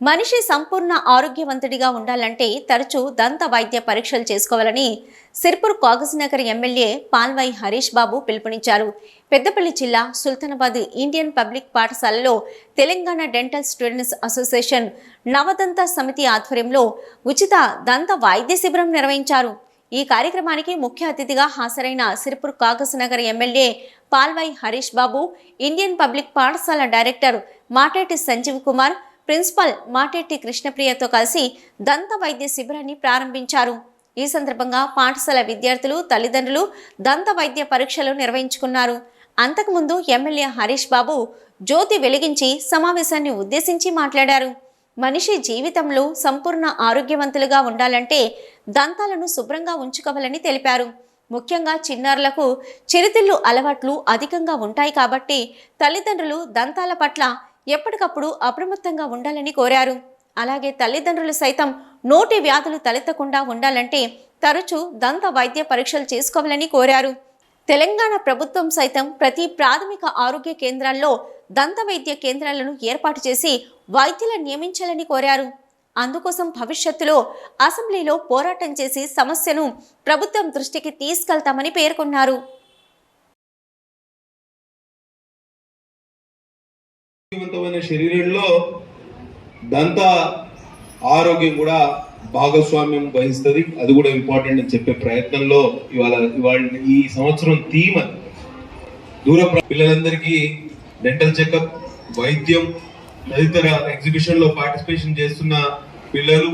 మనిషి సంపూర్ణ ఆరోగ్యవంతుడిగా ఉండాలంటే తరచూ దంత వైద్య పరీక్షలు చేసుకోవాలని సిర్పూర్ కాగజ్నగర్ ఎమ్మెల్యే పాల్వాయి హరీష్ బాబు పిలుపునిచ్చారు. పెద్దపల్లి జిల్లా సుల్తానాబాద్ ఇండియన్ పబ్లిక్ పాఠశాలలో Telangana dental students association Navadanta Samiti ఆధ్వర్యంలో ఉచిత దంత వైద్య శిబిరం నిర్వహించారు. ఈ కార్యక్రమానికి ముఖ్య అతిథిగా హాజరైన Sirpur Kagaz Nagar MLA Palvai Harish Babu Indian public పాఠశాల డైరెక్టర్ మాటేటి సంజీవ్ కుమార్ ప్రిన్సిపల్ మాటెట్టి కృష్ణప్రియతో కలిసి దంత వైద్య శిబిరాన్ని ప్రారంభించారు. ఈ సందర్భంగా పాఠశాల విద్యార్థులు తల్లిదండ్రులు దంత వైద్య పరీక్షలు నిర్వహించుకున్నారు. అంతకుముందు ఎమ్మెల్యే హరీష్ బాబు జ్యోతి వెలిగించి సమావేశాన్ని ఉద్దేశించి మాట్లాడారు. మనిషి జీవితంలో సంపూర్ణ ఆరోగ్యవంతులుగా ఉండాలంటే దంతాలను శుభ్రంగా ఉంచుకోవాలని తెలిపారు. ముఖ్యంగా చిన్నారులకు చిరుతిళ్ళు అలవాట్లు అధికంగా ఉంటాయి కాబట్టి తల్లిదండ్రులు దంతాల పట్ల ఎప్పటికప్పుడు అప్రమత్తంగా ఉండాలని కోరారు. అలాగే తల్లిదండ్రులు సైతం నోటి వ్యాధులు తలెత్తకుండా ఉండాలంటే తరచూ దంత వైద్య పరీక్షలు చేసుకోవాలని కోరారు. తెలంగాణ ప్రభుత్వం సైతం ప్రతి ప్రాథమిక ఆరోగ్య కేంద్రాల్లో దంత వైద్య కేంద్రాలను ఏర్పాటు చేసి వైద్యులను నియమించాలని కోరారు. అందుకోసం భవిష్యత్తులో అసెంబ్లీలో పోరాటం చేసి సమస్యను ప్రభుత్వం దృష్టికి తీసుకెళ్తామని పేర్కొన్నారు. ఆరోగ్యవంతమైన శరీరంలో దంత ఆరోగ్యం కూడా భాగస్వామ్యం వహిస్తుంది. అది కూడా ఇంపార్టెంట్ అని చెప్పే ప్రయత్నంలో ఇవాళ ఇవాళ ఈ సంవత్సరం థీమ్ దూర పిల్లలందరికీ డెంటల్ చెకప్ వైద్యం తదితర ఎగ్జిబిషన్లో పార్టిసిపేషన్ చేస్తున్న పిల్లలు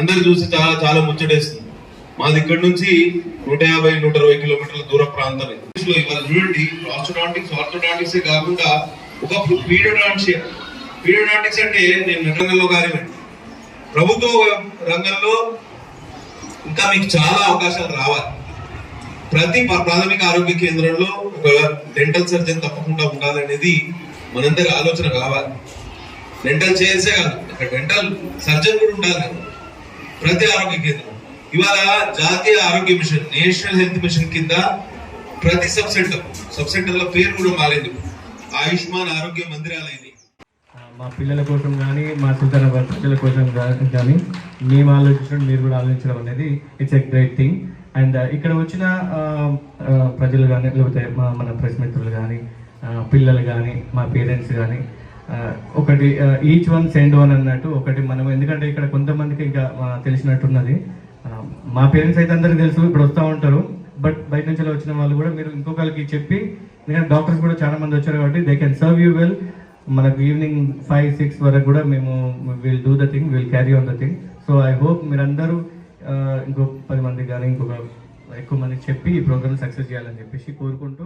అందరు చూసి చాలా చాలా ముచ్చటేస్తుంది. మాది ఇక్కడ నుంచి నూట యాభై నూట అరవై కిలోమీటర్ల దూర ప్రాంతం ఇవాళ చూడండి ఆర్థోడాంటిక్స్ ఆర్థోడాంటిక్స్ కాకుండా ఒకప్పుడు పీడోడాంటిక్స్ పీడోడాంటిక్స్ అంటే నేను రంగంలో కార్యమండి ప్రభుత్వ రంగంలో ఇంకా మీకు చాలా అవకాశాలు రావాలి. ప్రతి ప్రాథమిక ఆరోగ్య కేంద్రంలో ఒక డెంటల్ సర్జన్ తప్పకుండా ఉండాలనేది మనందరి ఆలోచన కావాలి. డెంటల్ చేసే కాదు ఒక డెంటల్ సర్జన్ కూడా ఉండాలి ప్రతి ఆరోగ్య కేంద్రం. ఇవాళ జాతీయ ఆరోగ్య మిషన్ నేషనల్ హెల్త్ మిషన్ కింద ప్రతి సబ్ సెంటర్ సబ్ సెంటర్ల పేరు కూడా మారింది. ఆయుష్మాన్ ఆరోగ్య మందిరాలైంది. మా పిల్లల కోసం కానీ మా సుతర ప్రజల కోసం కానీ మేము ఆలోచించడం మీరు కూడా ఆలోచించడం అనేది it's a great thing and ఇక్కడ వచ్చిన ప్రజలు కానీ లేకపోతే మా మన ప్రెస్ మిత్రులు కానీ పిల్లలు కానీ మా పేరెంట్స్ కానీ ఒకటి ఈచ్ వన్ సెండ్ వన్ అన్నట్టు ఒకటి మనం ఎందుకంటే ఇక్కడ కొంతమందికి ఇంకా తెలిసినట్టున్నది. మా పేరెంట్స్ అయితే అందరికీ తెలుసు ఇప్పుడు వస్తూ ఉంటారు. బట్ బయట నుంచి వచ్చిన వాళ్ళు కూడా మీరు ఇంకొకరికి చెప్పి ఎందుకంటే డాక్టర్స్ కూడా చాలా మంది వచ్చారు కాబట్టి they can serve you well మనకు ఈవినింగ్ ఫైవ్ సిక్స్ వరకు కూడా మేము will do the thing will carry on the thing so I hope మీరందరూ ఇంకో పది మందికి కానీ ఇంకొక ఎక్కువ మందికి చెప్పి ఈ ప్రోగ్రామ్ సక్సెస్ చేయాలని చెప్పేసి కోరుకుంటూ